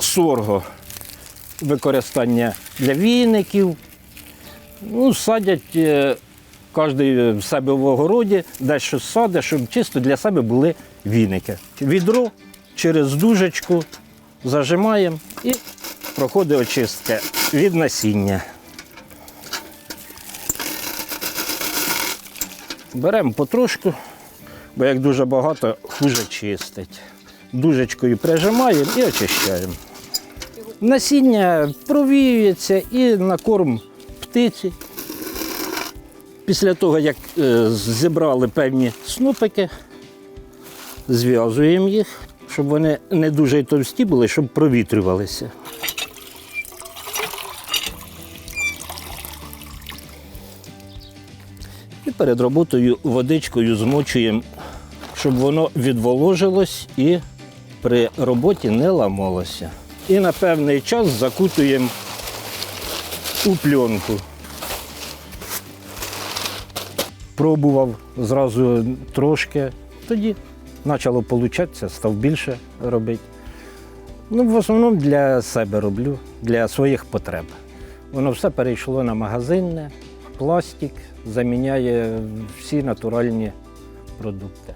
сорго. Використання для віників. Ну, садять е, кожен в себе в огороді, дещо садить, щоб чисто для себе були віники. Відро через дужечку зажимаємо і проходить очистка від насіння. Беремо потрошку, бо як дуже багато, хуже чистить. Дужечкою прижимаємо і очищаємо. Насіння провіюється і на корм птиці. Після того, як е, зібрали певні снопики, зв'язуємо їх, щоб вони не дуже товсті були, щоб провітрювалися. І перед роботою водичкою змочуємо, щоб воно відволожилось і при роботі не ламалося. І на певний час закутуємо у пленку. Пробував зразу трошки, тоді почало получатися, став більше робити. Ну, в основному для себе роблю, для своїх потреб. Воно все перейшло на магазинне, пластик заміняє всі натуральні продукти.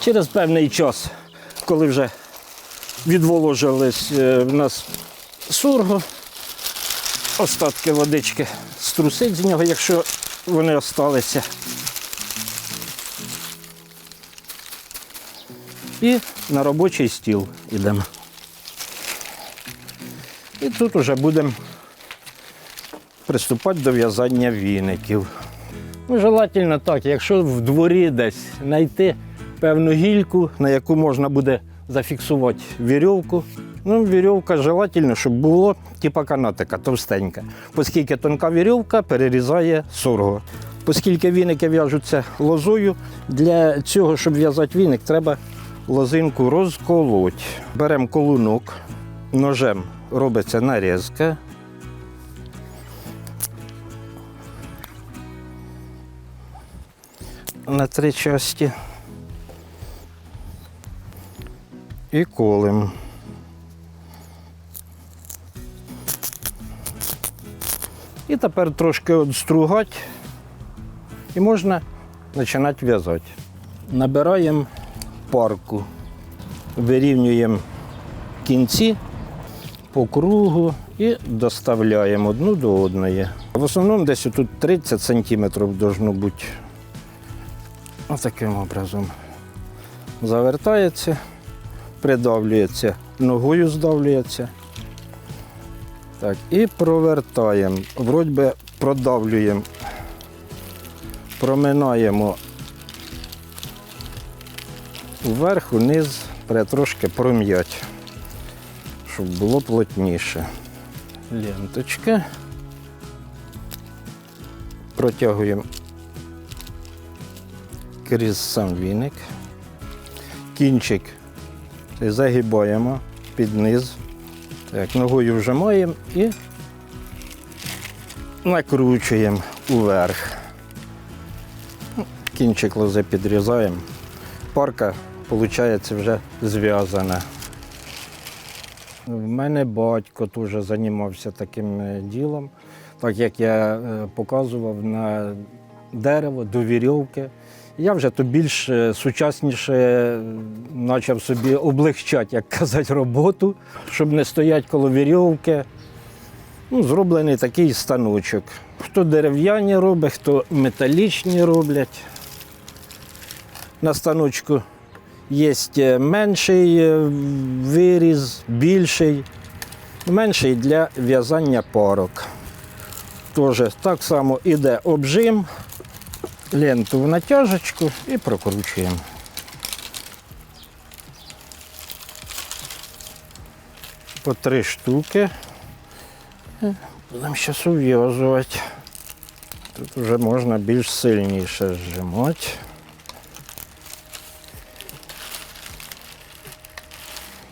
Через певний час, коли вже відволожились е, в нас сурго, остатки водички струсить з нього, якщо вони осталися. І на робочий стіл йдемо. І тут вже будемо приступати до в'язання віників. Ну, желательно так, якщо в дворі десь знайти певну гільку, на яку можна буде зафіксувати вірьовку. Ну, вірьовка желательно, щоб було типа канатика, товстенька. Оскільки тонка вірьовка перерізає сорго. Оскільки віники в'яжуться лозою, для цього, щоб в'язати віник, треба лозинку розколоть. Беремо колунок, ножем робиться нарізка. На три часті. І колем. І тепер трошки отстругати і можна починати в'язати. Набираємо парку, вирівнюємо кінці по кругу і доставляємо одну до одної. В основному десь тут 30 сантиметрів должно бути. Отаким образом. Завертається, придавлюється, ногою здавлюється. Так, і провертаємо. Вроді би продавлюємо, проминаємо вверх, вниз, трошки пром'ять, щоб було плотніше. Ленточка. Протягуємо крізь сам віник. Кінчик загибаємо під низ. Так, ногою вжимаємо і накручуємо уверх. Кінчик лози підрізаємо. Парка, виходить, вже зв'язана. В мене батько теж займався таким е, ділом, так як я е, показував на дерево до вірьовки. Я вже то більш е, сучасніше е, почав собі облегчати, як казати, роботу, щоб не стояти коло вірьовки. Ну, зроблений такий станочок. Хто дерев'яні робить, хто металічні роблять. На станочку є е, менший е, виріз, більший, менший для в'язання парок. Теж так само йде обжим, ленту в натяжечку і прокручуємо. По три штуки. Будемо зараз ув'язувати. Тут вже можна більш сильніше зжимати.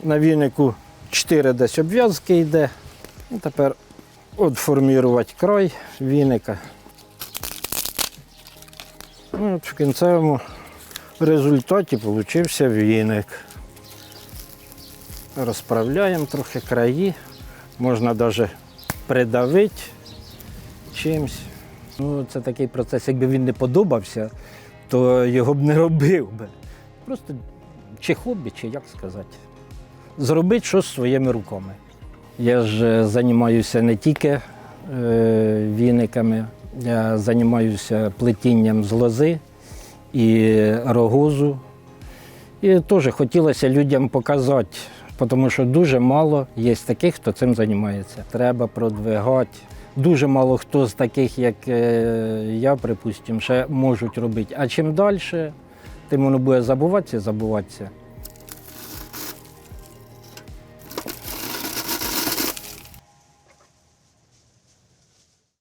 На вінику 4 десь обв'язки йде. І тепер от формувати край віника. Ну, от в кінцевому результаті вийшов віник. розправляємо трохи краї, можна навіть придавити чимось. Ну, це такий процес, якби він не подобався, то його б не робив би. Просто чи хобі, чи як сказати. Зробити щось своїми руками. Я ж е, займаюся не тільки е, віниками, я займаюся плетінням з лози і рогозу. І теж хотілося людям показати, тому що дуже мало є таких, хто цим займається. Треба продвигати. Дуже мало хто з таких, як е, я, припустимо, ще можуть робити. А чим далі, тим воно буде забуватися, забуватися.